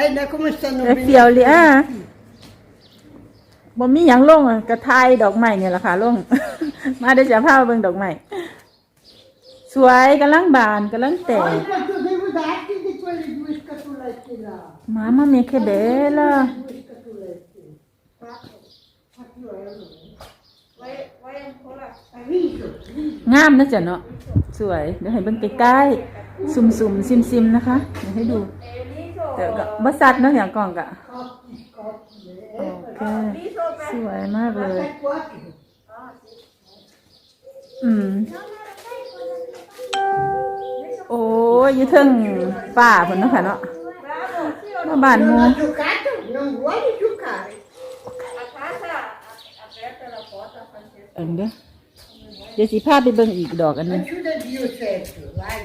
Ah, che bella, come stanno เออเฟียวเลยอะบ่มีหยังลงอะกระทายดอกไม้เนี่ยแหละค่ะลง มาเดี๋ยวจะพาไปเบิ่งดอกไม้สวยกำลังบานกำลังแต Poi ก quanto devo darti di quelle due scatolette là? Mamma mia che bella Due scatolette. Ma più euro. Hai visto? งามนะจ๊ะเนาะสวย เดี๋ยวให้เบิ่งใกล้ๆซุ่มๆซิมๆนะคะ เดี๋ยวให้ดู แต่ก็บ่สัดเนาะอย่างกล่องกะ Scoppi, scoppi. โอ Eh, เคสวยมากเลย Guarda qua che อืม โอ้ยอยู่เทิงฝ่าพุ่นเนาะค่ะเนาะมาบ้านห non มู ha giocato, non vuole giocare. เอิ้นเด้อเดี๋ยวสิพาไปเบิ่งอีกดอกอันหนึง Aiuta Dio Sergio, vai.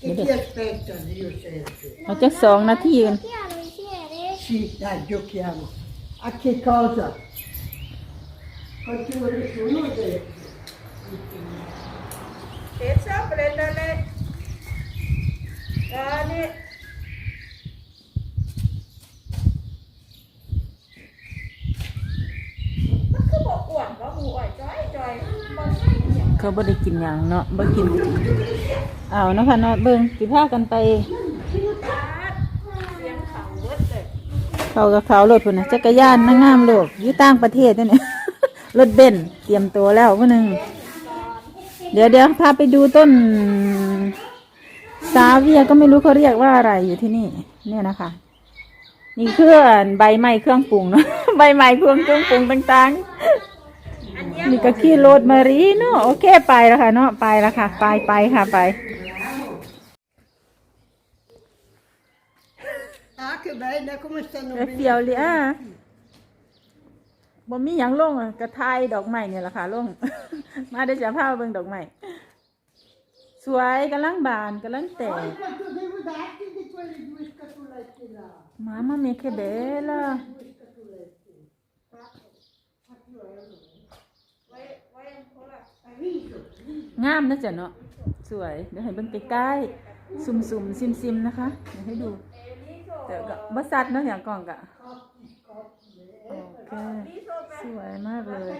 Che ti aspetta Dio Sergio? เอาจักสองนาทีกัน Piano insieme. Sì, dai, giochiamo. A che cosa? Quanti ore sono adesso? Esa prendele. Dale. มันคื อ้วนว่าหมูอ่อยจ้อยจ้อยบ่ใช่หยังเขาบ่ได้กินหยังเนาะบ่กินเอาเนาะค่ะเนาะเบิ่งสิพากันไปเสียงเขาเบิดเลยเขากับเขารถพุ่นนะจักรยานนางงามโลกอยู่ต่างประเทศนั่นเนี่ย รถเบนซ์เตรียมตัวแล้วผู้หนึ่งเดี๋ยวเดี๋ยวพาไปดูต้นซาเวียก็ไม่รู้เขาเรียกว่าอะไรอยู่ที่นี่ เนี่ยนะคะ นี่เครื่องใบไม้เครื่องปรุงเนาะ ใบไม้เครื่องเครื่องปรุงต่างๆ ก็ขี้โรดมารีเนาะโอเคไปแล้วค่ะเนาะไปแล้วค่ะ ไปไปค่ะไป Ah, che bella, come stanno เออเฟียวเลยอะบ่มีหยังลงอะกระทายดอกไม้เนี่ยแหละค่ะลง มาเดี๋ยวจะพาไปเบิ่งดอกไม้สวยกำลังบานกำลังแตก Poi quanto devo darti di quelle due scatolette là? Mamma mia che bella Due scatolette. Ma più euro. ไว้ไว้เขาละ Hai visto? งามนะจ๊ะเนาะสวย เดี๋ยวให้เบิ่งใกล้ๆซุ่มๆซิมๆนะคะเดี๋ยวให้ดูเอลิโซแต่ก็บ่สัดเนาะอย่างกล่องกะโอเคสวยมากเลย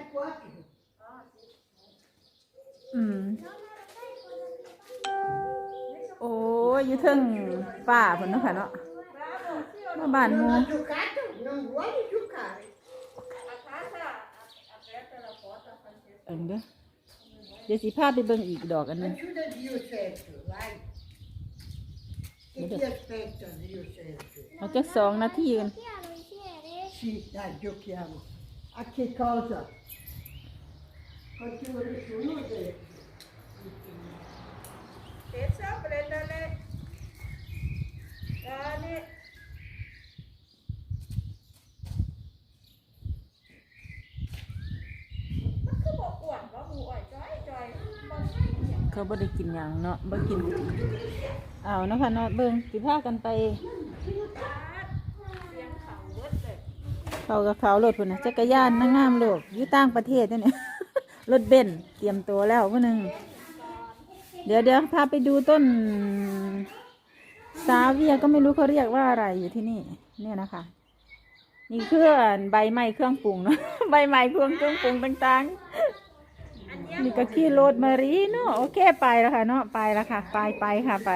อืมโอ้ยอยู่เทิงป่าพุ่นเนาะค่ะเนาะมาบ้านหมู non ha giocato, non vuole giocare. a casa aperta la porta Francesco เอิ้นเด้อ เดี๋ยวสิพาไปเบิ่งอีกดอกอันหนึง Aiuta Dio Sergio, vai. Che ti aspetta Dio Sergio? เอาจักสองนาทีกัน Piano insieme. Sì, dai, giochiamo. A che cosa? Quanti ore sono adesso? Esa prendele. Dale. มันคือบอกอ้วนว่าหมูอ่อยจ้อยจ้อยบ่ใช่หยัง เขาบ่ได้กินหยังเนาะบ่กินเอาเนาะค่ะเนาะเบิ่งสิพากันไปเขาเบิดเลยเขากับเขารถพุ่นน่ะจักรยานนางงามโลกอยู่ต่างประเทศเนี่ยรถเบนเตรียมตัวแล้วผู้หนึ่งเดี๋ยวเดี๋ยวพาไปดูต้นซาเวียก็ไม่รู้เขาเรียกว่าอะไรอยู่ที่นี่เนี่ยนะคะนี่เครื่องใบไม้เครื่องปรุงเนาะใบไม้เครื่องเครื่องปรุงต่างๆ นี่ก็ขี้โรดมารีเนาะโอเคไปแล้วค่ะเนาะไปแล้วค่ะ ไปไปค่ะไป